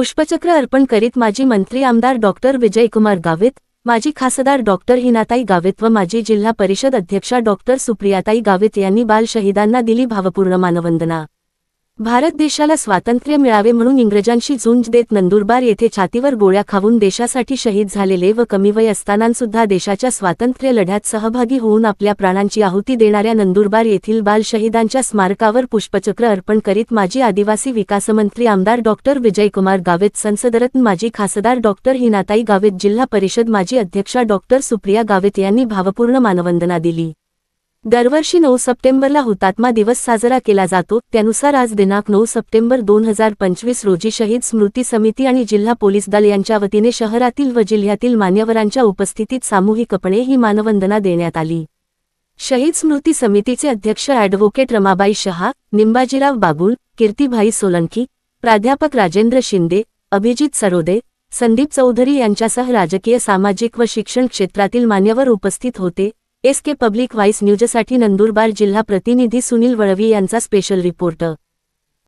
पुष्पचक्र अर्पण करीत माजी मंत्री आमदार डॉक्टर विजयकुमार गावित माजी खासदार डॉक्टर हिनाताई गावित व माजी जिल्हा परिषद अध्यक्षा डॉक्टर सुप्रियाताई गावित यांनी बाल शहीदांना दिली भावपूर्ण मानवंदना. भारत देशाला स्वातंत्र्य मिळावे म्हणून इंग्रजांशी झुंज देत नंदुरबार येथे छातीवर गोळ्या खाऊन देशासाठी शहीद झालेले व कमी वय असतानासुद्धा देशाच्या स्वातंत्र्य लढ्यात सहभागी होऊन आपल्या प्राणांची आहुती देणाऱ्या नंदुरबार येथील बाल शहीदांच्या स्मारकावर पुष्पचक्र अर्पण करीत माजी आदिवासी विकासमंत्री आमदार डॉक्टर विजयकुमार गावेत संसदरत्न माजी खासदार डॉक्टर हिनाताई गावेत जिल्हा परिषद माजी अध्यक्षा डॉक्टर सुप्रिया गावेत यांनी भावपूर्ण मानवंदना दिली. दरवर्षी नऊ सप्टेंबरला हुतात्मा दिवस साजरा केला जातो त्यानुसार आज दिनांक नऊ सप्टेंबर दोन हजार पंचवीस रोजी शहीद स्मृती समिती आणि जिल्हा पोलीस दल यांच्या वतीने शहरातील व जिल्ह्यातील मान्यवरांच्या उपस्थितीत सामूहिकपणे ही मानवंदना देण्यात आली. शहीद स्मृती समितीचे अध्यक्ष ॲडव्होकेट रमाबाई शहा निंबाजीराव बागुल कीर्तिभाई सोलंकी प्राध्यापक राजेंद्र शिंदे अभिजित सरोदे संदीप चौधरी यांच्यासह राजकीय सामाजिक व शिक्षण क्षेत्रातील मान्यवर उपस्थित होते. एस के पब्लिक व्हाईस न्यूजसाठी नंदुरबार जिल्हा प्रतिनिधी सुनील वळवी यांचा स्पेशल रिपोर्ट.